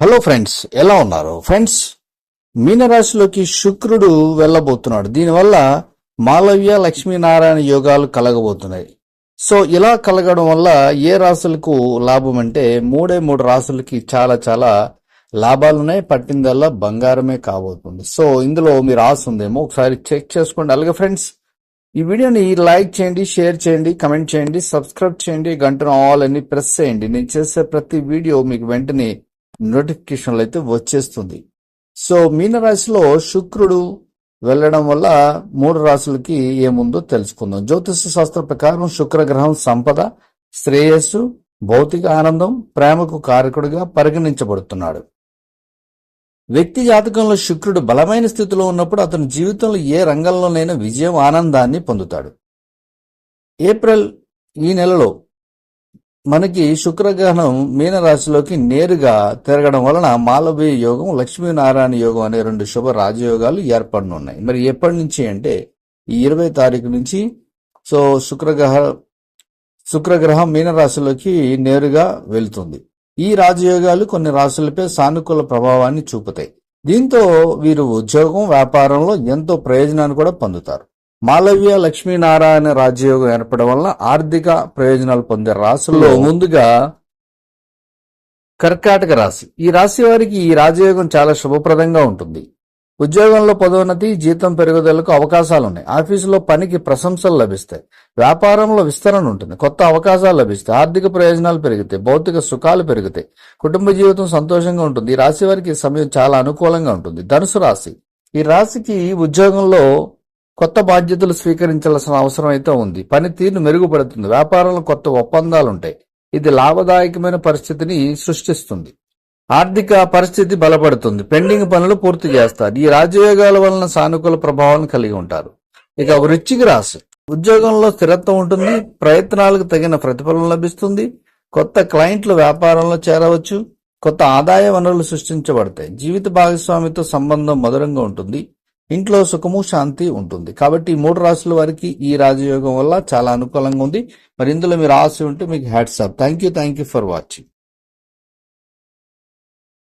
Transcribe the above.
Hello friends ఎలా ఉన్నారు? Friends మీనరాశిలోకి శుక్రుడు వెళ్ళబోతున్నాడు. దీనివల్ల మాలవ్య లక్ష్మీనారాయణ యోగాలు కలగబోతున్నాయి. సో ఇలా కలగడం వల్ల ఏ రాశులకు లాభం అంటే మూడే మూడు రాశులకి చాలా చాలా లాభాలున్నాయి. పట్టిందల్లా బంగారమే కాబోతుంది. సో ఇందులో మీ రాసి ఉందేమో ఒకసారి చెక్ చేసుకోండి. అలాగే ఫ్రెండ్స్ ఈ వీడియోని లైక్ చేయండి షేర్ చేయండి కమెంట్ చేయండి సబ్స్క్రైబ్ చేయండి గంటను ఆల్ అని ప్రెస్ చేయండి. నేను చేసే ప్రతి వీడియో మీకు వెంటనే నోటిఫికేషన్లు అయితే వచ్చేస్తుంది. సో మీనరాశిలో శుక్రుడు వెళ్ళడం వల్ల మూడు రాశులకి ఏముందో తెలుసుకుందాం. జ్యోతిష శాస్త్ర ప్రకారం శుక్రగ్రహం సంపద శ్రేయస్సు భౌతిక ఆనందం ప్రేమకు కారకుడిగా పరిగణించబడుతున్నాడు. వ్యక్తి జాతకంలో శుక్రుడు బలమైన స్థితిలో ఉన్నప్పుడు అతని జీవితంలో ఏ రంగంలోనైనా విజయం ఆనందాన్ని పొందుతాడు. ఏప్రిల్ ఈ నెలలో మనకి శుక్రగ్రహణం మీనరాశిలోకి నేరుగా తిరగడం వలన మాలవీయ యోగం లక్ష్మీనారాయణ యోగం అనే రెండు శుభ రాజయోగాలు ఏర్పడనున్నాయి. మరి ఎప్పటి నుంచి అంటే ఈ ఇరవై తారీఖు నుంచి సో శుక్రగ్రహ శుక్రగ్రహం మీనరాశిలోకి నేరుగా వెళ్తుంది. ఈ రాజయోగాలు కొన్ని రాశులపై సానుకూల ప్రభావాన్ని చూపుతాయి. దీంతో వీరు ఉద్యోగం వ్యాపారంలో ఎంతో ప్రయోజనాన్ని కూడా పొందుతారు. మాలవ్య లక్ష్మీనారాయణ రాజయోగం ఏర్పడడం వల్ల ఆర్థిక ప్రయోజనాలు పొందే రాశుల్లో ముందుగా కర్కాటక రాశి. ఈ రాశి వారికి ఈ రాజయోగం చాలా శుభప్రదంగా ఉంటుంది. ఉద్యోగంలో పదోన్నతి జీతం పెరుగుదలకు అవకాశాలు ఉన్నాయి. ఆఫీసులో పనికి ప్రశంసలు లభిస్తాయి. వ్యాపారంలో విస్తరణ ఉంటుంది. కొత్త అవకాశాలు లభిస్తాయి. ఆర్థిక ప్రయోజనాలు పెరుగుతాయి. భౌతిక సుఖాలు పెరుగుతాయి. కుటుంబ జీవితం సంతోషంగా ఉంటుంది. ఈ రాశి వారికి సమయం చాలా అనుకూలంగా ఉంటుంది. ధనుసు రాశి. ఈ రాశికి ఉద్యోగంలో కొత్త బాధ్యతలు స్వీకరించాల్సిన అవసరం అయితే ఉంది. పనితీరును మెరుగుపడుతుంది. వ్యాపారంలో కొత్త ఒప్పందాలు ఉంటాయి ఇది లాభదాయకమైన పరిస్థితిని సృష్టిస్తుంది. ఆర్థిక పరిస్థితి బలపడుతుంది. పెండింగ్ పనులు పూర్తి చేస్తారు. ఈ రాజయోగాల వలన సానుకూల ప్రభావాలను కలిగి ఉంటారు. ఇక వృశ్చిక రాశి. ఉద్యోగంలో స్థిరత్వం ఉంటుంది. ప్రయత్నాలకు తగిన ప్రతిఫలం లభిస్తుంది. కొత్త క్లయింట్లు వ్యాపారంలో చేరవచ్చు. కొత్త ఆదాయ వనరులు సృష్టించబడతాయి. జీవిత భాగస్వామితో సంబంధం మధురంగా ఉంటుంది. ఇంట్లో సుఖము శాంతి ఉంటుంది. కాబట్టి ఈ మూడు రాశుల వారికి ఈ రాజయోగం వల్ల చాలా అనుకూలంగా ఉంది. మరి ఇందులో మీరు రాసి ఉంటే మీకు WhatsApp thank you thank you for watching